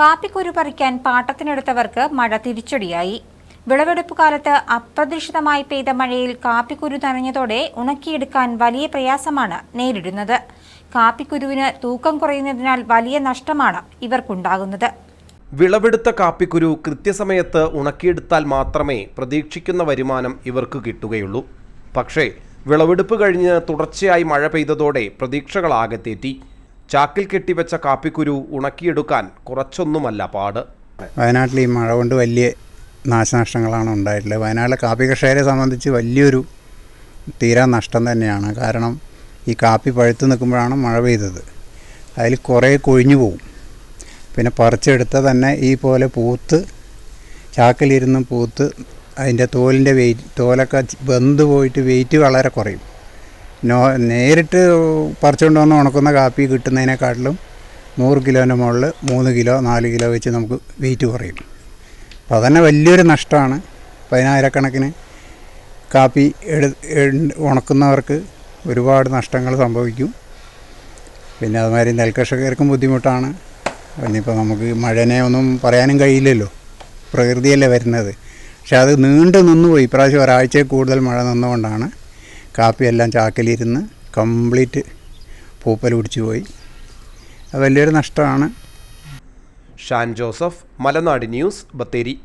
കാപ്പിക്കുരു പറിക്കാൻ പാട്ടത്തിനെടുത്തവർക്ക് മഴ തിരിച്ചടിയായി. വിളവെടുപ്പ് കാലത്ത് അപ്രതീക്ഷിതമായി പെയ്ത മഴയിൽ കാപ്പിക്കുരു നനഞ്ഞതോടെ ഉണക്കിയെടുക്കാൻ വലിയ പ്രയാസമാണ് നേരിടുന്നത്. കാപ്പിക്കുരുവിന് തൂക്കം കുറയുന്നതിനാൽ വലിയ നഷ്ടമാണ് ഇവർക്കുണ്ടാകുന്നത്. വിളവെടുത്ത കാപ്പിക്കുരു കൃത്യസമയത്ത് ഉണക്കിയെടുത്താൽ മാത്രമേ പ്രതീക്ഷിക്കുന്ന വരുമാനം ഇവർക്ക് കിട്ടുകയുള്ളൂ. പക്ഷേ വിളവെടുപ്പ് കഴിഞ്ഞ് തുടർച്ചയായി മഴ പെയ്തതോടെ പ്രതീക്ഷകളാകെ തെറ്റി. ചാക്കിൽ കെട്ടിവെച്ച കാപ്പിക്കുരു ഉണക്കിയെടുക്കാൻ കുറച്ചൊന്നുമല്ല പാട്. വയനാട്ടിൽ ഈ മഴ കൊണ്ട് വലിയ നാശനഷ്ടങ്ങളാണ് ഉണ്ടായിട്ടുള്ളത്. വയനാട്ടിലെ കാപ്പി കർഷകരെ സംബന്ധിച്ച് വലിയൊരു തീരാ നഷ്ടം തന്നെയാണ്. കാരണം ഈ കാപ്പി പഴുത്ത് നിൽക്കുമ്പോഴാണ് മഴ പെയ്തത്. അതിൽ കുറേ കൊഴിഞ്ഞു പോവും. പിന്നെ പറിച്ചെടുത്ത തന്നെ ഈ പോലെ പൂത്ത് ചാക്കിലിരുന്ന് പൂത്ത് അതിന്റെ തോലിന്റെ വെയിറ്റ് തോലൊക്കെ വെന്ത് പോയിട്ട് വെയിറ്റ് വളരെ കുറയും. നോ നേരിട്ട് പറിച്ചുകൊണ്ട് വന്ന് ഉണക്കുന്ന കാപ്പി കിട്ടുന്നതിനെക്കാട്ടിലും നൂറ് കിലോന്റെ മുകളിൽ മൂന്ന് കിലോ നാല് കിലോ വെച്ച് നമുക്ക് വെയിറ്റ് കുറയും. അപ്പോൾ അതന്നെ വലിയൊരു നഷ്ടമാണ്. പതിനായിരക്കണക്കിന് കാപ്പി എടു ഉണക്കുന്നവർക്ക് ഒരുപാട് നഷ്ടങ്ങൾ സംഭവിക്കും. പിന്നെ അതുമാതിരി നെൽകർഷകർക്കും ബുദ്ധിമുട്ടാണ്. ഇനിയിപ്പോൾ നമുക്ക് മഴനെ ഒന്നും പറയാനും കഴിയില്ലല്ലോ. പ്രകൃതിയല്ലേ വരുന്നത്. പക്ഷെ അത് നീണ്ടു നിന്നുപോയി. ഇപ്രാവശ്യം ഒരാഴ്ചയിൽ കൂടുതൽ മഴ നിന്നുകൊണ്ടാണ്. കാപ്പിയെല്ലാം ചാക്കിലിരുന്ന് കംപ്ലീറ്റ് പൂപ്പൽ പിടിച്ചു പോയി അത് വലിയൊരു നഷ്ടമാണ്. Shan Joseph Malanad news Bathery.